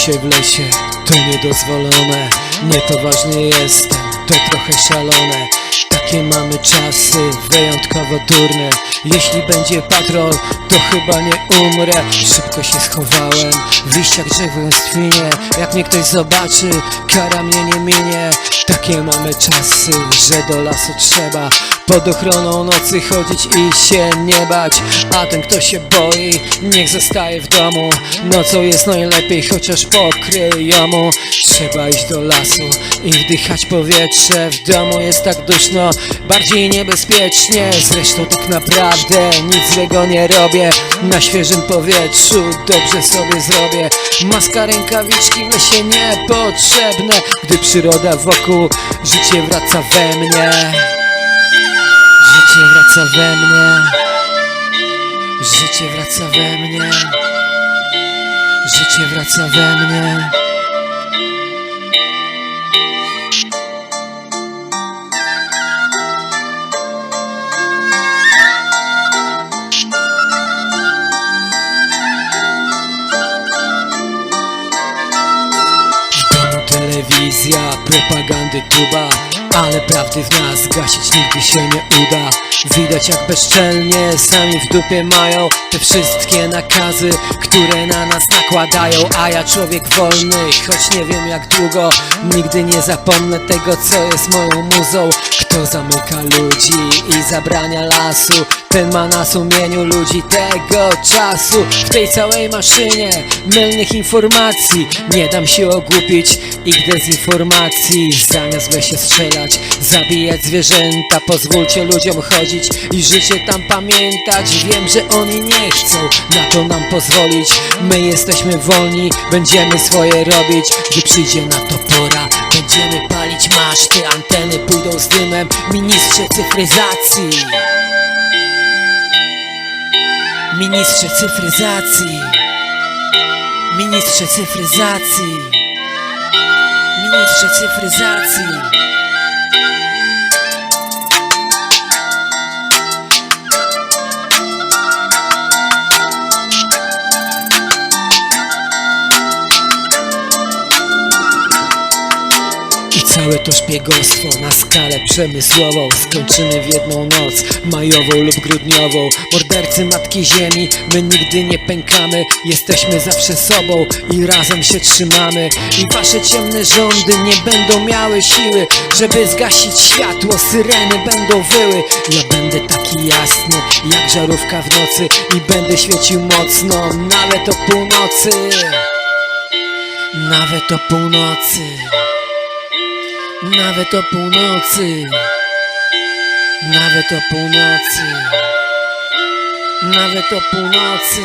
się w lesie, to niedozwolone Nie to ważny jestem, to trochę szalone. Takie mamy czasy, wyjątkowo durne Jeśli będzie patrol, to chyba nie umrę. Szybko się schowałem, w liściach drzewostwinie Jak mnie ktoś zobaczy, kara mnie nie minie. Takie mamy czasy, że do lasu trzeba Pod ochroną nocy chodzić i się nie bać. A ten kto się boi, niech zostaje w domu. Nocą jest najlepiej, chociaż pokryją mu Trzeba iść do lasu i wdychać powietrze. W domu jest tak duszno, bardziej niebezpiecznie. Zresztą tak naprawdę nic złego nie robię. Na świeżym powietrzu dobrze sobie zrobię. Maska, rękawiczki w lesie niepotrzebne. Gdy przyroda wokół, życie wraca we mnie. Życie wraca we mnie. Życie wraca we mnie. Życie wraca we mnie propagandy tuba Ale prawdy w nas gasić nigdy się nie uda. Widać jak bezczelnie sami w dupie mają Te wszystkie nakazy, które na nas nakładają. A ja człowiek wolny, choć nie wiem jak długo. Nigdy nie zapomnę tego co jest moją muzą. Kto zamyka ludzi i zabrania lasu Ten ma na sumieniu ludzi tego czasu. W tej całej maszynie mylnych informacji. Nie dam się ogłupić ich dezinformacji. Zamiast w lesie strzelać, zabijać zwierzęta Pozwólcie ludziom chodzić i życie tam pamiętać. Wiem, że oni nie chcą na to nam pozwolić. My jesteśmy wolni, będziemy swoje robić. Gdy przyjdzie na to pora, będziemy palić maszty. Anteny pójdą z dymem, ministrze cyfryzacji Ministrze cyfryzacji. Ministrze cyfryzacji. Ministrze cyfryzacji całe to szpiegostwo na skalę przemysłową. Skończymy w jedną noc, majową lub grudniową. Mordercy Matki Ziemi, my nigdy nie pękamy. Jesteśmy zawsze sobą i razem się trzymamy. I wasze ciemne rządy nie będą miały siły Żeby zgasić światło, syreny będą wyły. Ja będę taki jasny, jak żarówka w nocy I będę świecił mocno, nawet o północy. Nawet o północy nawet o północy. Nawet o północy. Nawet o północy